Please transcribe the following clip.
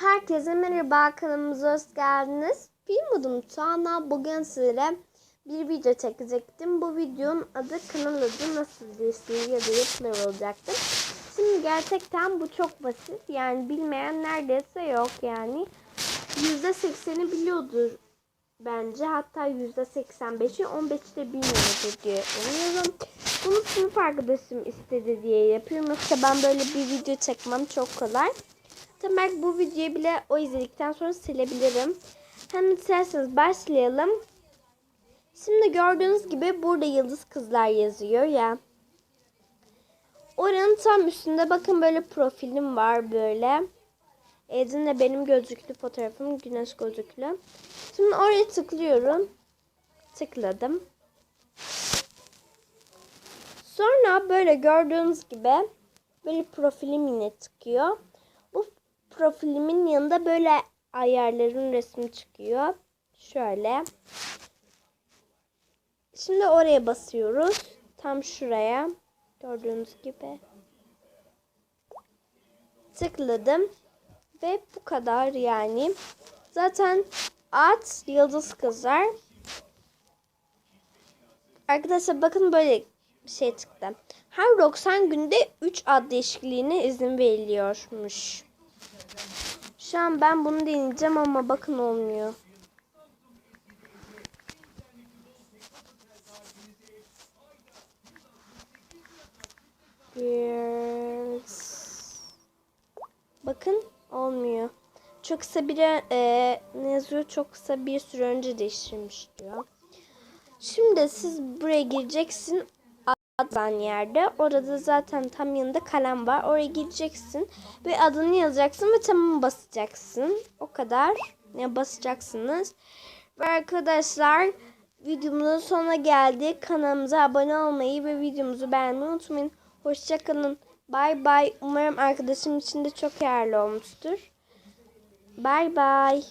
Herkese merhaba kanalımıza hoş geldiniz. Adım Tuana. Bugün size bir video çekecektim. Bu videonun adı kanal adı nasıl değiştiği ya da yapılır olacaktı. Şimdi gerçekten bu çok basit. Yani bilmeyen neredeyse yok yani. %80'i biliyordur bence. Hatta %85'i 15'i de bilmiyordur diye umuyorum. Bunu sınıf arkadaşım istedi diye yapıyorum. Yoksa ben böyle bir video çekmem çok kolay. Tabii belki bu videoyu bile o izledikten sonra silebilirim. Hem isterseniz başlayalım. Şimdi gördüğünüz gibi burada yıldız kızlar yazıyor ya. Oranın tam üstünde bakın böyle profilim var böyle. Edin de benim gözlüklü fotoğrafım güneş gözlüklü. Şimdi oraya tıklıyorum. Tıkladım. Sonra böyle gördüğünüz gibi böyle profilim yine çıkıyor. Profilimin yanında böyle ayarların resmi çıkıyor. Şöyle. Şimdi oraya basıyoruz. Tam şuraya. Gördüğünüz gibi. Tıkladım. Ve bu kadar yani. Zaten at yıldız kızlar. Arkadaşlar bakın böyle bir şey çıktı. Her 90 günde 3 ad değişikliğine izin veriliyormuş. Şu an ben bunu deneyeceğim ama bakın olmuyor. Yes. Bakın olmuyor. Çok kısa bir e, ne yazıyor? Çok kısa bir süre önce değiştirmiş diyor. Şimdi siz buraya gireceksin adan yerde. Orada zaten tam yanında kalem var. Oraya gireceksin ve adını yazacaksın ve tamam basacaksın. O kadar. Ne basacaksınız. Ve arkadaşlar videomuzun sonuna geldik. Kanalımıza abone olmayı ve videomuzu beğenmeyi unutmayın. Hoşçakalın. Bay bay. Umarım arkadaşım için de çok yararlı olmuştur. Bay bay.